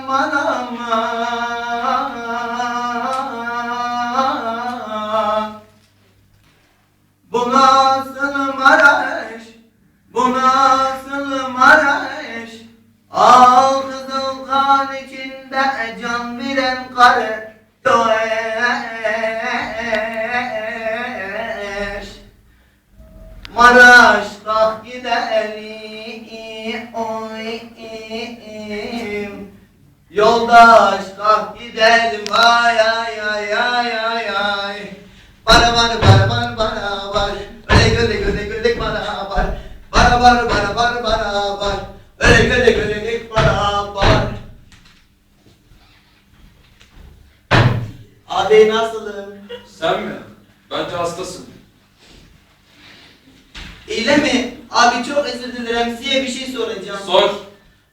aman aman. Bu nasıl Maraş Bu nasıl Maraş. Al kızıl kan içinde can veren karı Doğeş Maraş kalk gidelim oy, oy. Yoldaş kalk gidelim ay ay ay ay ay ay Bana bana bana bana bana var Öyle göle göle göle bana var Bana bana bana bana bana var Öyle göle göle göle bana var Abi nasılım? Sen mi? Bence hastasın. İyi mi? Abi çok özür dilerim size bir şey soracağım. Sor.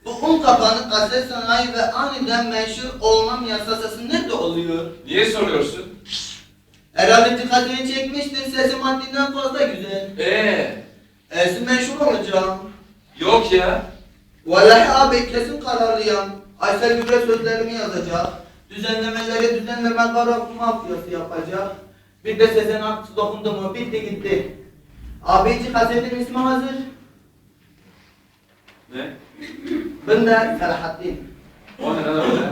Bu un kapanık gazete sanayi ve aniden meşhur olmam yasası nerede oluyor? Niye soruyorsun? Herhalde dikkatini çekmiştir sesim haddinden fazla güzel. Ee, Esin meşhur olacağım. yok ya. Vallahi abi kesin kararlıyım. Aysel Gübre sözlerimi yazacak. Düzenlemeleri düzenleme kara mafyası yapacak. Bir de Sezen Aksu dokundu mu bitti gitti. Abici kasetin ismi hazır. Ne? Ben de Selahattin. O ne lan öyle?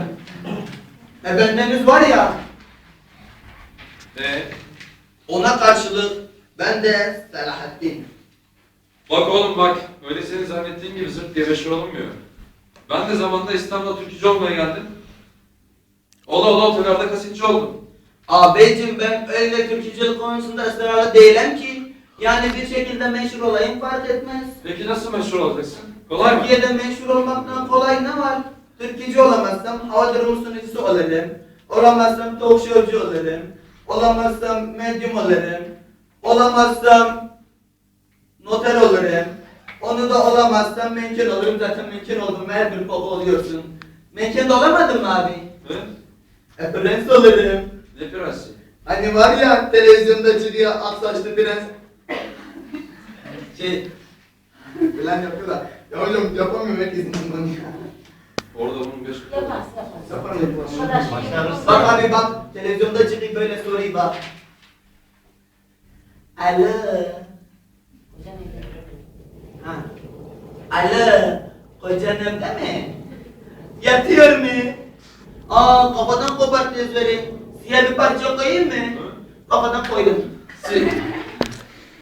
E bendeniz var ya Ee, ona karşılık ben de Selahattin. bak oğlum bak. Öyle senin zannettiğin gibi zırt diye meşhur olunmuyor. Ben de zamanında İstanbul'a türkücü olmaya geldim. Ola ola otogarda kasitçi oldum. Abicim ben öyle türkücülük konusunda ısrarlı değilim ki. Yani bir şekilde meşhur olayım fark etmez. Peki nasıl meşhur olacaksın? Kolay? Türkiye'de meşhur olmaktan kolay ne var? Türkücü olamazsam hava durumu sunucusu olurum. Olamazsam talk showcu olurum. Olamazsam medyum olurum. Olamazsam noter olurum. Onu da olamazsam menken olurum. Zaten menken oldum. Her bir baba oluyorsun. Menken de olamadın mı abi? Hı? E prens olurum. Ne prensi? Hani var ya televizyonda çıkıyor ak saçlı prens. Şey, falan yapıyorlar. Ya hocam yapamıyorum herkesin bunu ya. Orada bunun bir... Yaparsın, yaparsın. Yaparım yaparım. Başlarız. Bak abi bak televizyonda çıkıyor böyle soruyu bak. Alo. Ha. Alo. Kocan evde mi? Yatıyor mu? Aa kafadan kopart gözleri. Siyah bir parça koyayım mı? Kafadan koydum. Sil.